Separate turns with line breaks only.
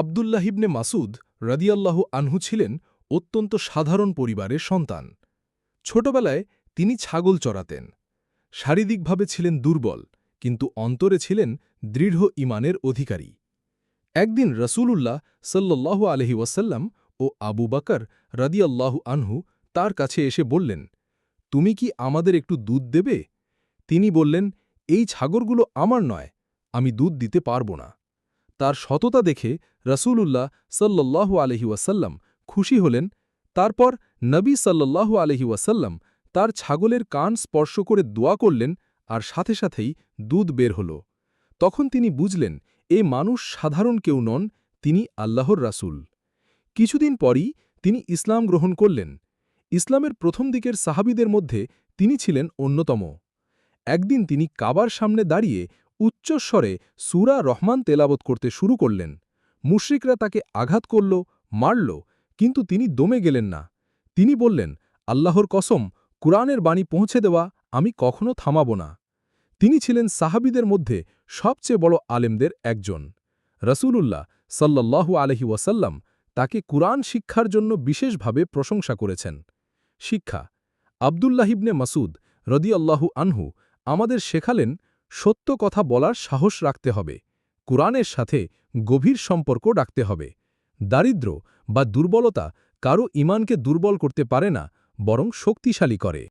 আবদুল্লাহিবনে মাসুদ রাদিয়াল্লাহু আনহু ছিলেন অত্যন্ত সাধারণ পরিবারের সন্তান। ছোটবেলায় তিনি ছাগল চড়াতেন শারীরিকভাবে ছিলেন দুর্বল, কিন্তু অন্তরে ছিলেন দৃঢ় ইমানের অধিকারী। একদিন রসূলুল্লাহ সাল্লাহ আলহি ওয়াসাল্লাম ও আবু বাকর রাদিয়াল্লাহু আনহু তার কাছে এসে বললেন, তুমি কি আমাদের একটু দুধ দেবে? তিনি বললেন, এই ছাগরগুলো আমার নয়, আমি দুধ দিতে পারব না। তার সততা দেখে রসূলুল্লাহ সাল্লাল্লাহু আলহি ওয়াসাল্লাম খুশি হলেন। তারপর নবী সাল্লাল্লাহু আলহি ওয়াসাল্লাম তার ছাগলের কান স্পর্শ করে দোয়া করলেন আর সাথে সাথেই দুধ বের হল। তখন তিনি বুঝলেন, এ মানুষ সাধারণ কেউ নন, তিনি আল্লাহর রাসূল। কিছুদিন পরই তিনি ইসলাম গ্রহণ করলেন। ইসলামের প্রথম দিকের সাহাবিদের মধ্যে তিনি ছিলেন অন্যতম। একদিন তিনি কাবার সামনে দাঁড়িয়ে উচ্চস্বরে সুরা রহমান তেলাবত করতে শুরু করলেন। মুশ্রিকরা তাকে আঘাত করল, মারল, কিন্তু তিনি দমে গেলেন না। তিনি বললেন, আল্লাহর কসম, কুরআনের বাণী পৌঁছে দেওয়া আমি কখনো থামাব না। তিনি ছিলেন সাহাবিদের মধ্যে সবচেয়ে বড় আলেমদের একজন। রসূলুল্লাহ সাল্লাল্লাহু আলহি ওয়াসাল্লাম তাকে কুরআন শিক্ষার জন্য বিশেষভাবে প্রশংসা করেছেন। শিক্ষা আবদুল্লাহিবনে মাসুদ রদিয়াল্লাহু আনহু আমাদের শেখালেন সত্য কথা বলার সাহস রাখতে হবে, কোরআনের সাথে গভীর সম্পর্ক রাখতে হবে। দারিদ্র বা দুর্বলতা কারও ইমানকে দুর্বল করতে পারে না, বরং শক্তিশালী করে।